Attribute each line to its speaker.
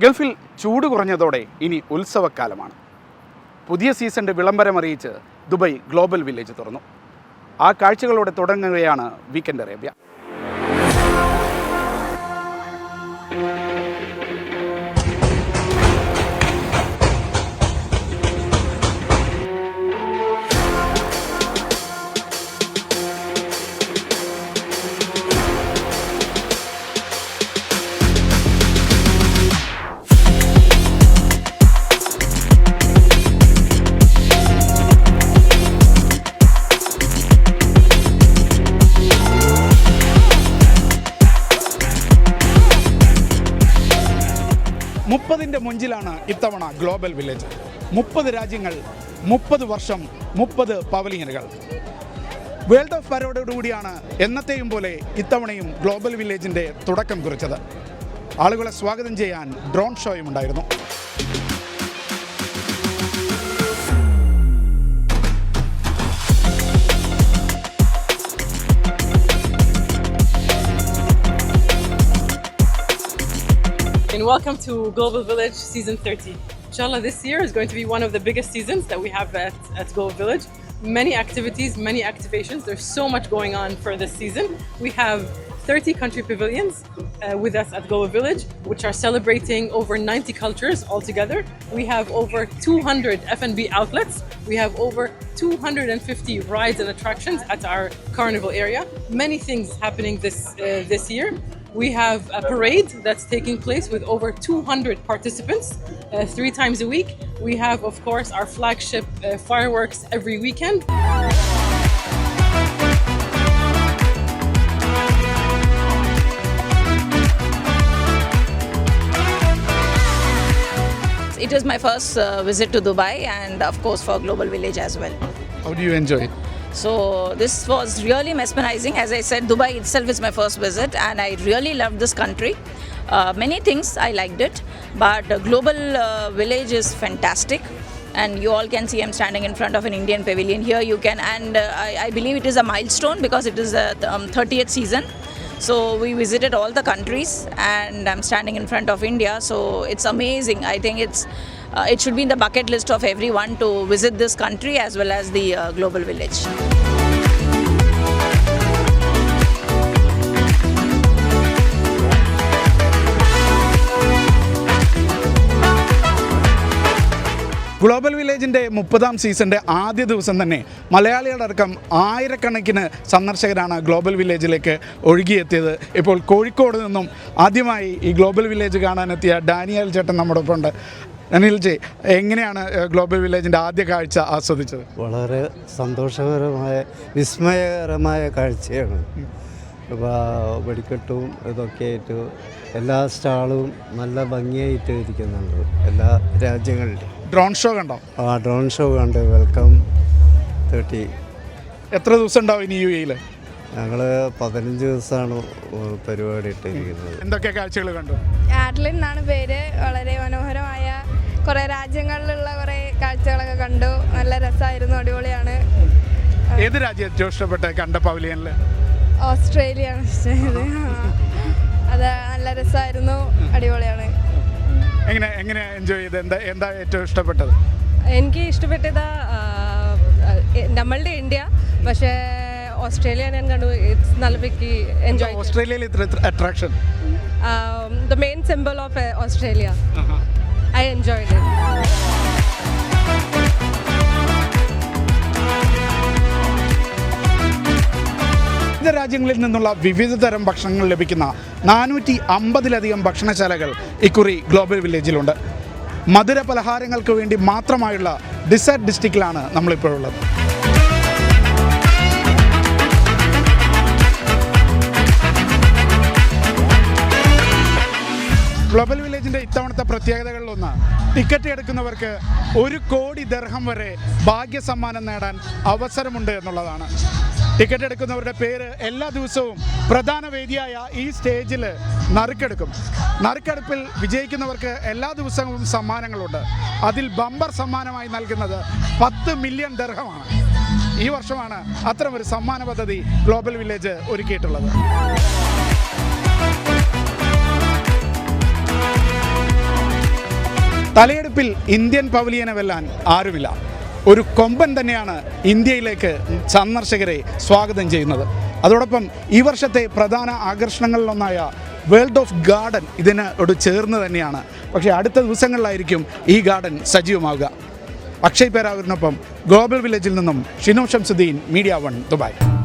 Speaker 1: ഗൾഫിൽ ചൂട് കുറഞ്ഞതോടെ ഇനി ഉത്സവക്കാലമാണ്. പുതിയ സീസണിന്റെ വിളംബരം അറിയിച്ച് ദുബായ് ഗ്ലോബൽ വില്ലേജ് തുറന്നു. ആ കാഴ്ചകളോടെ തുടങ്ങുകയാണ് വീക്കെൻഡ് അറേബ്യ. മുപ്പതിന്റെ മുഞ്ചിലാണ് ഇത്തവണ ഗ്ലോബൽ വില്ലേജ്. മുപ്പത് രാജ്യങ്ങൾ മുപ്പത് വർഷം മുപ്പത് പവലിയനുകൾ. വേൾഡ് ഓഫ് പരോടോടുകൂടിയാണ് എന്നത്തെയും പോലെ ഇത്തവണയും ഗ്ലോബൽ വില്ലേജിന്റെ തുടക്കം കുറിച്ചത്. ആളുകളെ സ്വാഗതം ചെയ്യാൻ ഡ്രോൺ ഷോയും ഉണ്ടായിരുന്നു.
Speaker 2: And welcome to Global Village Season 30. Inshallah, this year is going to be one of the biggest seasons that we have at, at Global Village. Many activities, many activations. There's so much going on for this season. We have 30 country pavilions uh, with us at Global Village, which are celebrating over 90 cultures altogether. We have over 200 F&B outlets. We have over 250 rides and attractions at our carnival area. Many things happening this uh, this year. We have a parade that's taking place with over 200 participants uh, three times a week. We have, of course, our flagship uh, fireworks every weekend.
Speaker 3: It is my first uh, visit to Dubai and, of course, for Global Village as well.
Speaker 1: How do you enjoy?
Speaker 3: So, this was really mesmerizing. As I said, Dubai itself is my first visit, and I really loved this country. Uh, many things I liked it, but uh, Global uh, Village is fantastic. And you all can see I'm standing in front of an Indian pavilion here. You can, and uh, I, I believe it is a milestone because it is the um, 30th season. So we visited all the countries, and I'm standing in front of India. So it's amazing. I think it's it should be in the bucket list of everyone to visit this country as well as the uh, global village.
Speaker 1: Global വില്ലേജിന്റെ മുപ്പതാം സീസണിന്റെ ആദ്യ ദിവസം തന്നെ മലയാളികളടക്കം ആയിരക്കണക്കിന് സന്ദർശകരാണ് global വില്ലേജിലേക്ക് ഒഴുകിയെത്തിയത് ഇപ്പോൾ കോഴിക്കോട് നിന്നും ആദ്യമായി ഈ ഗ്ലോബൽ വില്ലേജ് കാണാനെത്തിയ ഡാനിയൽ ചേട്ടൻ നമ്മുടെ ഒപ്പം ഉണ്ട് ഡാനിയൽ ജി എങ്ങനെയാണ് ഗ്ലോബൽ വില്ലേജിന്റെ ആദ്യ കാഴ്ച ആസ്വദിച്ചത്?
Speaker 4: വളരെ സന്തോഷകരമായ വിസ്മയകരമായ കാഴ്ചയാണ്. ഇപ്പോൾ വെടിക്കെട്ടും ഇതൊക്കെ ആയിട്ട് എല്ലാ സ്റ്റാളും നല്ല ഭംഗിയായിട്ട് ഇരിക്കുന്നുണ്ട് എല്ലാ രാജ്യങ്ങളിലും.
Speaker 1: ഡ്രോൺ ഷോ കണ്ടോ?
Speaker 4: ആ ഡ്രോൺ ഷോ കണ്ട് വെൽക്കം തേർട്ടി.
Speaker 1: എത്ര ദിവസം ഉണ്ടാവും ഇനി യു എയിൽ
Speaker 4: ഞങ്ങൾ പതിനഞ്ച് ദിവസമാണ് പരിപാടി ഇട്ടിരിക്കുന്നത്.
Speaker 1: എന്തൊക്കെ കാഴ്ചകൾ കണ്ടു?
Speaker 5: ആഡ്ലിൻ എന്നാണ് പേര്. വളരെ മനോഹരമായ കുറേ രാജ്യങ്ങളിലുള്ള കുറേ കാഴ്ചകളൊക്കെ കണ്ടു. നല്ല രസമായിരുന്നു അടിപൊളിയാണ്.
Speaker 1: ഏത് രാജ്യം ഏറ്റവും ഇഷ്ടപ്പെട്ട കണ്ട പവലിയനിൽ
Speaker 5: ഓസ്ട്രേലിയ ആണ് ഇഷ്ടമായത് അത് നല്ല രസമായിരുന്നു അടിപൊളിയാണ്.
Speaker 1: എങ്ങനെ എങ്ങനെ എൻജോയ് ചെയ്ത് എന്താ എന്താ ഏറ്റവും ഇഷ്ടപ്പെട്ടത്?
Speaker 6: എനിക്ക് ഇഷ്ടപ്പെട്ടത് നമ്മളുടെ ഇന്ത്യ പക്ഷേ ഓസ്ട്രേലിയ ഞാൻ കണ്ടു. ഇറ്റ്സ് നല്ല പിക്ക് എൻജോയ്
Speaker 1: ഓസ്ട്രേലിയയിൽ ഇത്ര attraction
Speaker 6: the main simple of Australia. I enjoyed
Speaker 1: it. രാജ്യങ്ങളിൽ നിന്നുള്ള വിവിധ തരം ഭക്ഷണങ്ങൾ ലഭിക്കുന്ന നാനൂറ്റി അമ്പതിലധികം ഭക്ഷണശാലകൾ ഇക്കുറി ഗ്ലോബൽ വില്ലേജിലുണ്ട് മധുര പലഹാരങ്ങൾക്ക് വേണ്ടി മാത്രമായുള്ള ഡിസേർട്ട് ഡിസ്ട്രിക്റ്റിലാണ് നമ്മളിപ്പോഴുള്ളത് ഗ്ലോബൽ വില്ലേജിന്റെ ഇത്തവണത്തെ പ്രത്യേകതകളിലൊന്ന്. ടിക്കറ്റ് എടുക്കുന്നവർക്ക് ഒരു കോടി ദർഹം വരെ ഭാഗ്യ സമ്മാനം നേടാൻ അവസരമുണ്ട് എന്നുള്ളതാണ്. ടിക്കറ്റ് എടുക്കുന്നവരുടെ പേര് എല്ലാ ദിവസവും പ്രധാന വേദിയായ ഈ സ്റ്റേജിൽ നറുക്കെടുക്കും. നറുക്കെടുപ്പിൽ വിജയിക്കുന്നവർക്ക് എല്ലാ ദിവസവും സമ്മാനങ്ങളുണ്ട്. അതിൽ ബമ്പർ സമ്മാനമായി നൽകുന്നത് പത്ത് മില്യൺ ദർഹമാണ്. ഈ വർഷമാണ് അത്തരമൊരു സമ്മാന പദ്ധതി ഗ്ലോബൽ വില്ലേജ് ഒരുക്കിയിട്ടുള്ളത്. തലയെടുപ്പിൽ ഇന്ത്യൻ പവലിയനെ വെല്ലാൻ ആരുമില്ല. ഒരു കൊമ്പൻ തന്നെയാണ് ഇന്ത്യയിലേക്ക് സന്ദർശകരെ സ്വാഗതം ചെയ്യുന്നത്. അതോടൊപ്പം ഈ വർഷത്തെ പ്രധാന ആകർഷണങ്ങളിലൊന്നായ വേൾഡ് ഓഫ് ഗാർഡൻ ഇതിനോട് ചേർന്ന് തന്നെയാണ്. പക്ഷേ അടുത്ത ദിവസങ്ങളിലായിരിക്കും ഈ ഗാർഡൻ സജീവമാവുക. അക്ഷയ് പേരാവൂരിനൊപ്പം ഗ്ലോബൽ വില്ലേജിൽ നിന്നും Shino Shamsuddin media one Dubai.